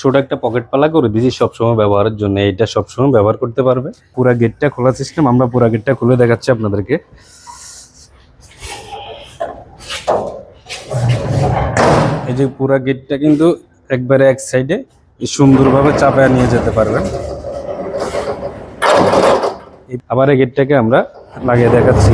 ছোট একটা পকেট পালা করে দিয়েছি সবসময় ব্যবহারের জন্য এইটা সবসময় ব্যবহার করতে পারবে। পুরা গেটটা খোলা সিস্টেম আমরা পুরা গেটটা খুলে দেখাচ্ছি আপনাদেরকে। এই যে পুরা গেটটা কিন্তু একবারে এক সাইডে সুন্দরভাবে চাপায় নিয়ে যেতে পারবেন। আবার এই গেটটাকে আমরা লাগিয়ে দেখাচ্ছি।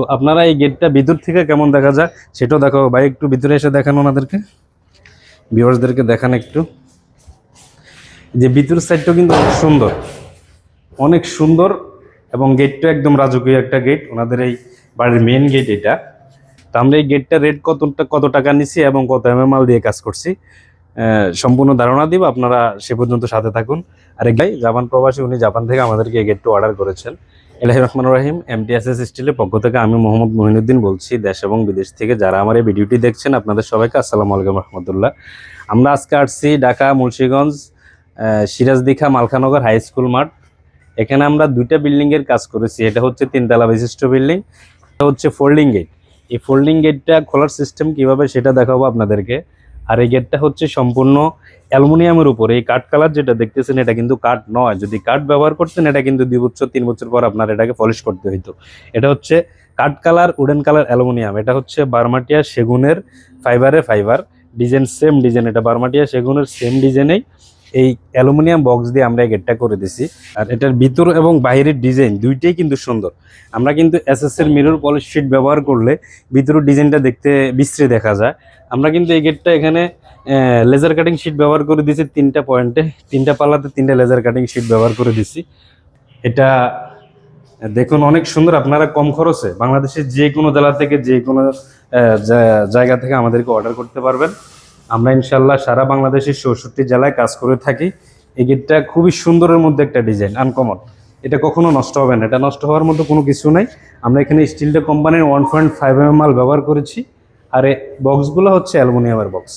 তো আপনারা এই গেটটা ভিতর থেকে কেমন দেখা যায় সেটাও দেখাবো। ভাই, একটু ভিতরে এসে দেখান ওনাদেরকে। ভিউয়ার্সদেরকে দেখান একটু। যে ভিতর সাইডটাও কিন্তু অনেক সুন্দর। অনেক সুন্দর এবং গেটটা একদম রাজকীয় একটা গেট ওনাদের এই বাড়ির মেন গেট এটা। তো আমরা এই গেটটা রেট কতটা কত টাকা নিছি এবং কত এম মাল দিয়ে কাজ করছি সম্পূর্ণ ধারণা দিব। আপনারা সে পর্যন্ত সাথে থাকুন। আর এক ভাই, জাপান প্রবাসী, উনি জাপান থেকে আমাদেরকে এই গেটটা অর্ডার করেছেন। এলাহি রহমান রাহিম এমটিএসএস স্টিলের পক্ষ থেকে আমি মোহাম্মদ মহিনুদ্দিন বলছি দেশ এবং বিদেশ থেকে যারা আমার এই ভিডিওটি দেখছেন আপনাদের সবাইকে আসসালামু আলাইকুম রহমতুল্লাহ। আমরা আজকে আসছি ঢাকা মুন্সিগঞ্জ আহ, সিরাজদিখা মালখানগর হাই স্কুল মাঠ। এখানে আমরা দুইটা বিল্ডিং এর কাজ করেছি এটা হচ্ছে তিনতলা বিশিষ্ট বিল্ডিং এটা হচ্ছে ফোল্ডিং গেট। এই ফোল্ডিং গেটটা খোলার সিস্টেম কীভাবে সেটা দেখাবো আপনাদেরকে। আর এই গেটটা হচ্ছে সম্পূর্ণ অ্যালুমিনিয়ামের উপরে। এই কাঠ কালার যেটা দেখতেছেন, এটা কিন্তু কাঠ নয়। যদি কাঠ ব্যবহার করতেন, এটা কিন্তু দুই বছর, তিন বছর পর আপনার এটাকে পলিশ করতে হইতো। এটা হচ্ছে কাঠ কালার, উডেন কালার অ্যালুমিনিয়াম। এটা হচ্ছে বার্মাটিয়া সেগুনের ফাইবারে ফাইবার ডিজাইন সেম ডিজাইন এটা বার্মাটিয়া সেগুনের সেম ডিজাইনেই এই অ্যালুমিনিয়াম বক্স দিয়ে আমরা এই গেটটা করে দিছি। আর এটার ভিতর এবং বাইরের ডিজাইন দুইটাই কিন্তু সুন্দর। আমরা কিন্তু এসএস এর মিরর পলিশ শিট ব্যবহার করলে ভিতরের ডিজাইনটা দেখতে বিশ্রী দেখা যায়। আমরা কিন্তু এই গেটটা এখানে লেজার কাটিং শিট ব্যবহার করে দিয়েছি তিনটা পয়েন্টে তিনটা পাল্লাতে তিনটা লেজার কাটিং শিট ব্যবহার করে দিছি। এটা, দেখুন অনেক সুন্দর, আপনারা কম খরচে বাংলাদেশের যে কোনো জেলা থেকে যে কোনো জায়গা থেকে আমাদেরকে অর্ডার করতে পারবেন। আমরা ইনশাল্লাহ সারা বাংলাদেশের চৌষট্টি জেলায় কাজ করে থাকি। এই গেটটা খুবই সুন্দরের মধ্যে একটা ডিজাইন আনকমন এটা কখনো নষ্ট হবে না। এটা নষ্ট হওয়ার মতো কোনো কিছু নাই। আমরা এখানে স্টিলটা কোম্পানির ওয়ান পয়েন্ট ফাইভ এম মাল ব্যবহার করেছি। আর এই বক্সগুলো হচ্ছে অ্যালুমিনিয়ামের বক্স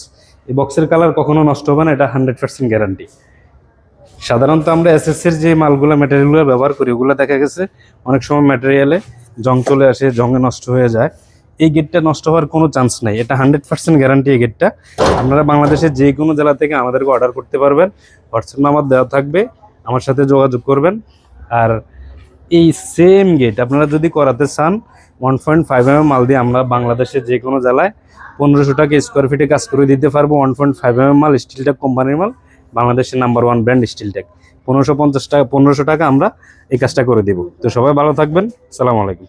এই বক্সের কালার কখনো নষ্ট হবে না। এটা হান্ড্রেড পার্সেন্ট গ্যারান্টি সাধারণত আমরা এসএস এর যে মালগুলো ম্যাটেরিয়ালগুলো ব্যবহার করি, ওগুলো দেখা গেছে অনেক সময় ম্যাটেরিয়ালে জং চলে আসে জঙ্গে নষ্ট হয়ে যায়। এই গেটটা নষ্ট হওয়ার কোনো চান্স নাই। এটা হান্ড্রেড পার্সেন্ট গ্যারান্টি এই গেটটা আপনারা বাংলাদেশের যে কোনো জেলা থেকে আমাদেরকে অর্ডার করতে পারবেন। হোয়াটসঅ্যাপ নাম্বার দেওয়া থাকবে। আমার সাথে যোগাযোগ করবেন। আর এই সেম গেট আপনারা যদি করাতে চান ওয়ান পয়েন্ট ফাইভ এম মাল দিয়ে আমরা বাংলাদেশের যে কোনো জেলায় পনেরোশো টাকা স্কোয়ার ফিটে কাজ করে দিতে পারব। ওয়ান পয়েন্ট ফাইভ এম মাল স্টিলটেক কোম্পানির মাল, বাংলাদেশের নাম্বার ওয়ান ব্র্যান্ড স্টিলটেক পনেরোশো পঞ্চাশ টাকা, পনেরোশো টাকা আমরা এই কাজটা করে দিব। তো সবাই ভালো থাকবেন। সালাম আলাইকুম।